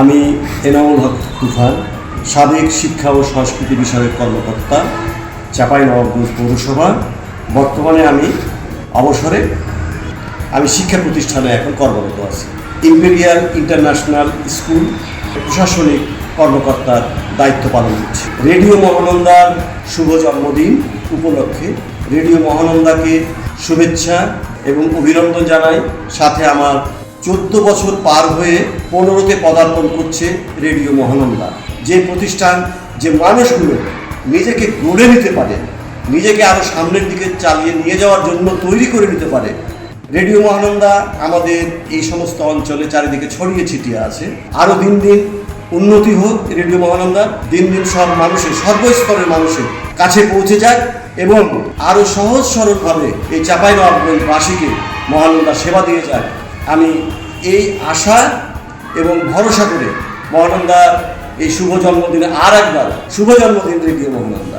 আমি এনামুল হক তুফান, সাবেক শিক্ষা ও সংস্কৃতি বিষয়ক কর্মকর্তা, চাপাই নবাবগঞ্জ পৌরসভা। বর্তমানে আমি অবসরে, আমি শিক্ষা প্রতিষ্ঠানে এখন কর্মরত আছি। ইম্পেরিয়াল ইন্টারন্যাশনাল স্কুল প্রশাসনিক কর্মকর্তার দায়িত্ব পালন করছি। রেডিও মহানন্দার শুভ জন্মদিন উপলক্ষে রেডিও মহানন্দাকে শুভেচ্ছা এবং অভিনন্দন জানাই। সাথে আমার চোদ্দ বছর পার হয়ে পনেরোতে পদার্পণ করছে রেডিও মহানন্দা। যে প্রতিষ্ঠান, যে মানুষগুলো নিজেকে গড়ে নিতে পারে, নিজেকে আরও সামনের দিকে চালিয়ে নিয়ে যাওয়ার জন্য তৈরি করে নিতে পারে, রেডিও মহানন্দা আমাদের এই সমস্ত অঞ্চলে চারিদিকে ছড়িয়ে ছিটিয়ে আছে। আরও দিন দিন উন্নতি হোক রেডিও মহানন্দা, দিন দিন সব মানুষের সর্বস্তরের মানুষের কাছে পৌঁছে যাক এবং আরও সহজ সরলভাবে এই চাপাই নবাবগঞ্জবাসীকে মহানন্দা সেবা দিয়ে যাক। আমি এই আশা এবং ভরসা করে মহানন্দা এই শুভ জন্মদিনে আর একবার, শুভ জন্মদিন রেডিও মহানন্দা।